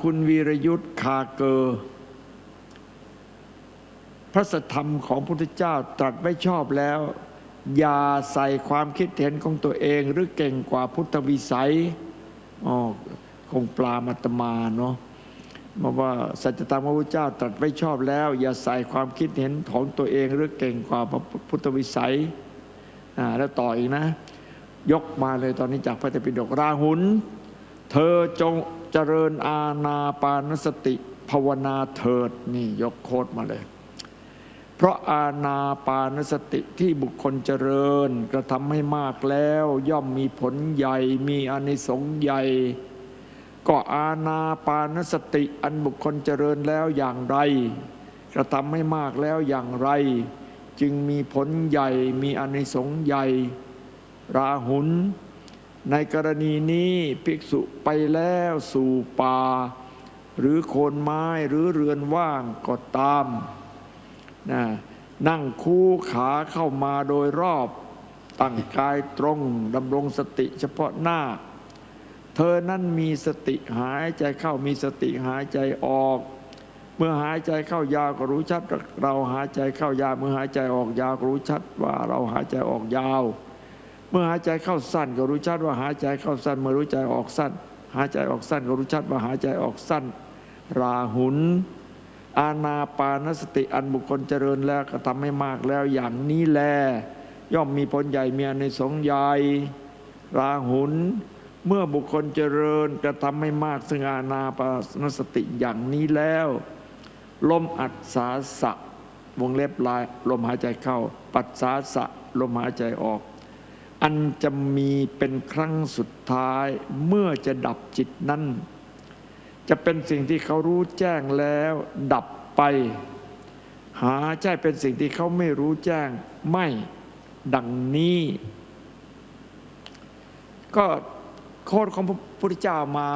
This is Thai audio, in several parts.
คุณวีรยุทธ์คาเกอร์พระสธรรมของพระพุทธเจ้าตรัสไว้ชอบแล้ว อย่าใส่ความคิดเห็นของตัวเองหรือเก่งกว่าพุทธวิสัยอ๋อคงปลามัตมาเนาะมาว่าสัจธรรมพระพุทธเจ้าตรัสไว้ชอบแล้ว อย่าใส่ความคิดเห็นของตัวเองหรือเก่งกว่าพระพุทธวิสัยอ่าแล้วต่ออีกนะ ยกมาเลยตอนนี้จากพระเตปิฎกราหุลเธอจง เจริญอาณาปานสติภาวนาเถิดนี่ยกโคดมาเลย เพราะอาณาปานสติที่บุคคลเจริญกระทำให้มากแล้ว ย่อมมีผลใหญ่มีอนิสงส์ใหญ่ ก็อาณาปานสติอันบุคคลเจริญแล้วอย่างไร กระทำให้มากแล้วอย่างไร จึงมีผลใหญ่มีอนิสงส์ใหญ่ ราหุล ในกรณีนี้ภิกษุไปแล้วสู่ป่า หรือโคนไม้หรือเรือนว่างก็ตามนะนั่งคู่ขาเข้ามาโดยรอบ ตั้งกายตรงดำรงสติเฉพาะหน้า เธอนั้นมีสติหายใจเข้ามีสติหายใจออก เมื่อหายใจเข้ายาวก็รู้ชัด เราหายใจเข้ายาวเมื่อหายใจออกยาวก็รู้ชัดว่าเราหายใจออกยาว เมื่อหายใจเข้าสั้นก็รู้ชัดว่าหายใจเข้าสั้น เมื่อรู้ใจออกสั้น หายใจออกสั้นก็รู้ชัดว่าหายใจออกสั้น ราหุลอาณาปานสติอันบุคคลเจริญแล้วก็ทำให้มากแล้วอย่างนี้แล ย่อมมีผลใหญ่เมีอานิสงใหญ่ราหุลเมื่อบุคคลเจริญกระทำให้มากซึ่งอาณาปานสติอย่างนี้แล้ว ลมอัดสาสะวงเล็บลาย ลมหายใจเข้า ปัดสาสะลมหายใจออก อันจะมีเป็นครั้งสุดท้ายเมื่อจะดับจิตนั้น จะเป็นสิ่งที่เขารู้แจ้งแล้ว ดับไป หาใช่เป็นสิ่งที่เขาไม่รู้แจ้งไม่ดังนี้ ก็โคดของพระพุทธเจ้ามา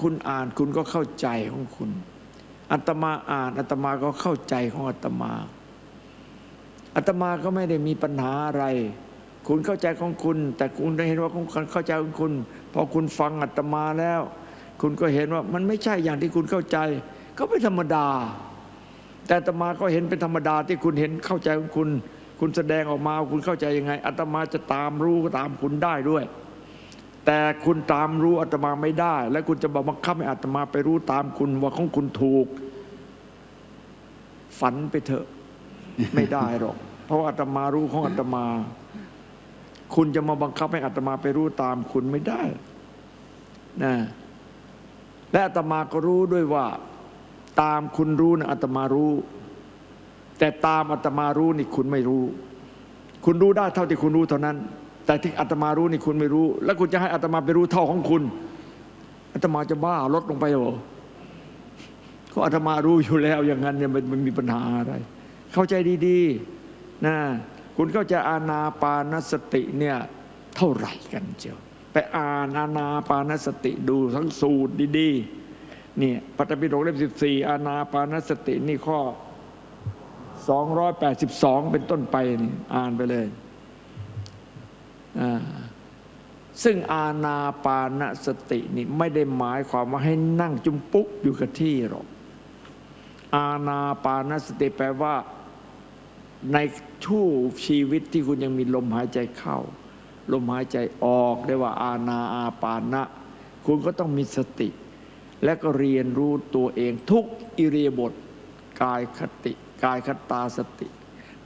คุณอ่านคุณก็เข้าใจของคุณอาตมาอ่านอาตมาก็เข้าใจของอาตมาอาตมาก็ไม่ได้มีปัญหาอะไร คุณเข้าใจของคุณ แต่คุณได้เห็นว่าคุณเข้าใจของคุณพอคุณฟังอาตมาแล้ว คุณก็เห็นว่ามันไม่ใช่อย่างที่คุณเข้าใจ ก็เป็นธรรมดา แต่อาตมาก็เห็นเป็นธรรมดาที่คุณเห็นเข้าใจของคุณ คุณแสดงออกมาคุณเข้าใจยังไงอาตมาจะตามรู้ตามคุณได้ด้วย แต่คุณตามรู้อาตมาไม่ได้ และคุณจะบอกบังคับให้อาตมาไปรู้ตามคุณว่าของคุณถูก ฝันไปเถอะไม่ได้หรอก เพราะอาตมารู้ของอาตมา คุณจะมาบังคับให้อาตมาไปรู้ตามคุณไม่ได้นะและอาตมาก็รู้ด้วยว่า ตามคุณรู้นะอาตมารู้ แต่ตามอาตมารู้นี่คุณไม่รู้ คุณรู้ได้เท่าที่คุณรู้เท่านั้น แต่ที่อาตมารู้นี่คุณไม่รู้ แล้วคุณจะให้อาตมาไปรู้เท่าของคุณอาตมาจะบ้าลดลงไปเหรอก็อาตมารู้อยู่แล้วอย่างนั้นเนี่ยมันมีปัญหาอะไร เข้าใจดีๆนะ คุณเข้าใจอาณาปานสติเนี่ยเท่าไหร่กันเจียวไปอ่านอาณาปานสติดูทั้งสูตรดีๆเนี่ยปฐปิฎกเล่มสิบสี่อาณาปานสตินี่ข้อ282เป็นต้นไปนี่อ่านไปเลยอ่าซึ่งอาณาปานสตินี่ไม่ได้หมายความว่าให้นั่งจุมปุ๊กอยู่กับที่หรอกอาณาปานสติแปลว่า ในช่วชีวิตที่คุณยังมีลมหายใจเข้า ลมหายใจออกเรียกว่าอาณาอาปานะ คุณก็ต้องมีสติ และก็เรียนรู้ตัวเองทุกอิเรียาบทกายคติ กายคตาสติ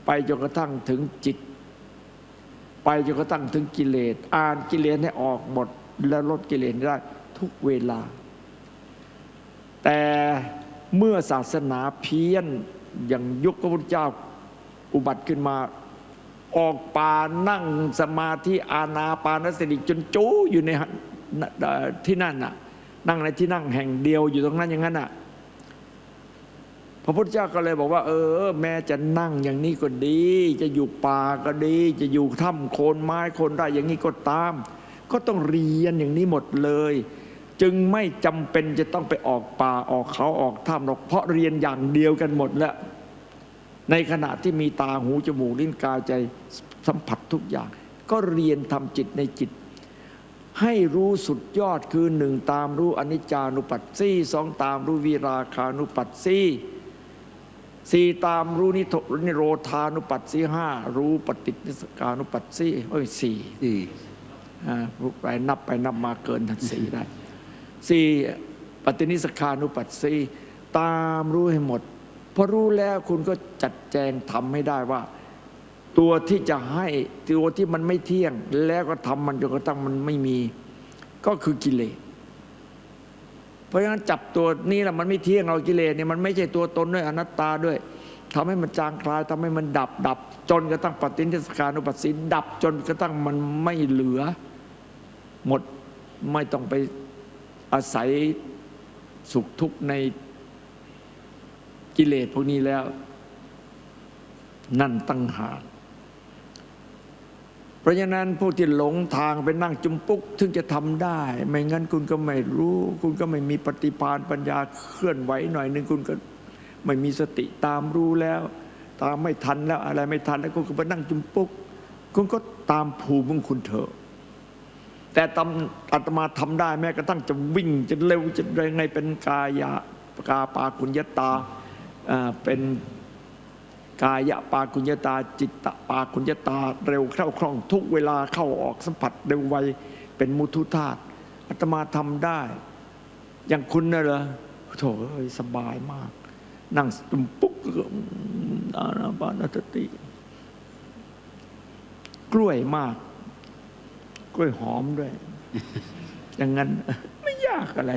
ไปจนกระทั่งถึงจิต ไปจนกระทั่งถึงกิเลสอ่านกิเลสให้ออกหมด และลดกิเลสได้ทุกเวลา แต่เมื่อศาสนาเพี้ยนอย่างยุคพระพุทธเจ้า อุบัติขึ้นมา ออกป่านั่งสมาธิอาณาปานสติจนจู้อยู่ในที่นั่นน่ะ นั่งในที่นั่งแห่งเดียวอยู่ตรงนั้นอย่างนั้นน่ะพระพุทธเจ้าก็เลยบอกว่า เออ แม้จะนั่งอย่างนี้ก็ดี จะอยู่ป่าก็ดี จะอยู่ถ้ำโคนไม้โคนไร่อย่างนี้ก็ตาม ก็ต้องเรียนอย่างนี้หมดเลย จึงไม่จำเป็นจะต้องไปออกป่าออกเขาออกถ้ำหรอกเพราะเรียนอย่างเดียวกันหมดแล้ว ในขณะที่มีตาหูจมูกลิ้นกายใจสัมผัสทุกอย่าง ก็เรียนทำจิตในจิต ให้รู้สุดยอดคือหนึ่งตามรู้อนิจจานุปัสสีสองตามรู้วิราคานุปัสสีสี่ตามรู้นิโทนิโรธานุปัสสีห้ารู้ปฏิจจสกานุปัสสีเอ้ยสี่สี่อ่าไปนับไปนับมาเกินทันสี่ได้สี่ปฏินิสขานุปัสสีตามรู้ให้หมด พอรู้แล้วคุณก็จัดแจงทำให้ได้ว่า ตัวที่จะให้ตัวที่มันไม่เที่ยง แล้วก็ทำมันจนกระทั่งมันไม่มี ก็คือกิเลสเพราะฉะนั้นจับตัวนี้แหละมันไม่เที่ยงเรากิเลสเนี่ยมันไม่ใช่ตัวตนด้วยอนัตตาด้วยทำให้มันจางคลายทำให้มันดับดับ จนกระทั่งปฏินิสขานุปัสสีดับจนกระทั่งมันไม่เหลือ หมดไม่ต้องไปอาศัยสุขทุกข์ใน กิเลสพวกนี้แล้ว นั่นตั้งหากเพราะฉะนั้นผู้ที่หลงทางไปนั่งจุมปุกถึงจะทำได้ ไม่งั้นคุณก็ไม่รู้ คุณก็ไม่มีปฏิภาณปัญญาเคลื่อนไหวหน่อยหนึ่งคุณก็ไม่มีสติตามรู้แล้ว ตามไม่ทันแล้วอะไรไม่ทันแล้วคุณก็ไปนั่งจุมปุก คุณก็ตามภูมิของคุณเถอะ แต่ตำอาตมาทำได้แม้กระทั่งจะวิ่งจะเร็วจะยังไงเป็นกายะกาปาคุญญตาอ่า เป็นกายะปาคุญญตา จิตตปาคุญญตาเร็วเข้าคล่อง ทุกเวลาเข้าออกสัมผัสเร็วไวเป็นมุทุธาตุอาตมาทำได้ อย่างคุณน่ะเหรอโถเอ้ยสบายมาก นั่งตุมปุ๊กอานาปานสติ กล้วยมาก กล้วยหอมด้วย อย่างนั้นไม่ยากอะไร